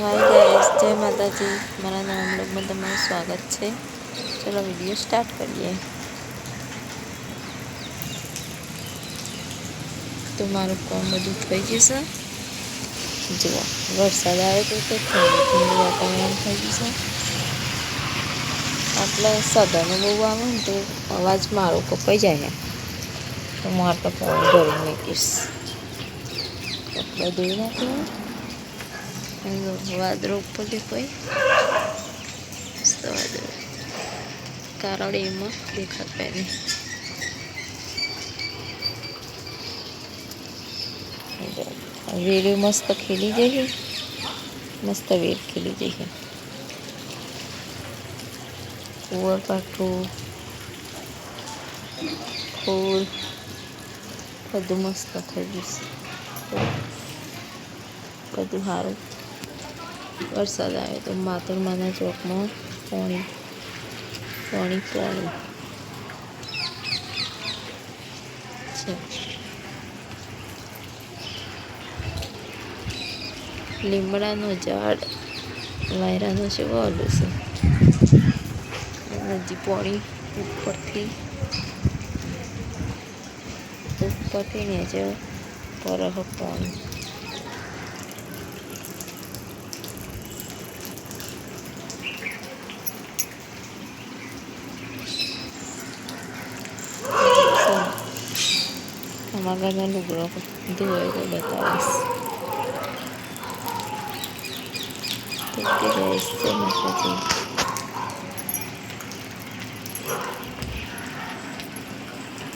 Hi guys જય માતાજી મારા નવા બ્લોગમાં તમારું સ્વાગત છે. ચલો વીડિયો સ્ટાર્ટ કરીએ. તો મારું કોમ બધું થઈ ગયું છે. જુઓ વરસાદ આવે તો તો ઠંડુ વાતાવરણ થઈ જશે એટલે સાધનો બહુ આવે ને તો અવાજ મારો કપાઈ જાય તો મારે તો ફોન ભરી મૂકીશ. કપડાં ધોઈ નાખ્યું વાદળો ઉપર દેખાય મસ્ત વાદળો કારડ એમાં દેખાતા નહીં વેલ મસ્ત ખીલી જઈએ મસ્ત વેલ ખીલી જઈએ કુંવર પાઠું ફૂલ બધું મસ્ત થઈ જશે બધું સારું વરસાદ આવે તો માતરમાના ચોકમાં પાણી પાણી પાણી. છે. લીમડાનું ઝાડ, વાયરાનું છે વાલું છે. હજી પાણી ઉપરથી ઉપરથી નીચે પરહ પાણી. magaganda lugro ko duwe ko bataas thank you guys so much for watching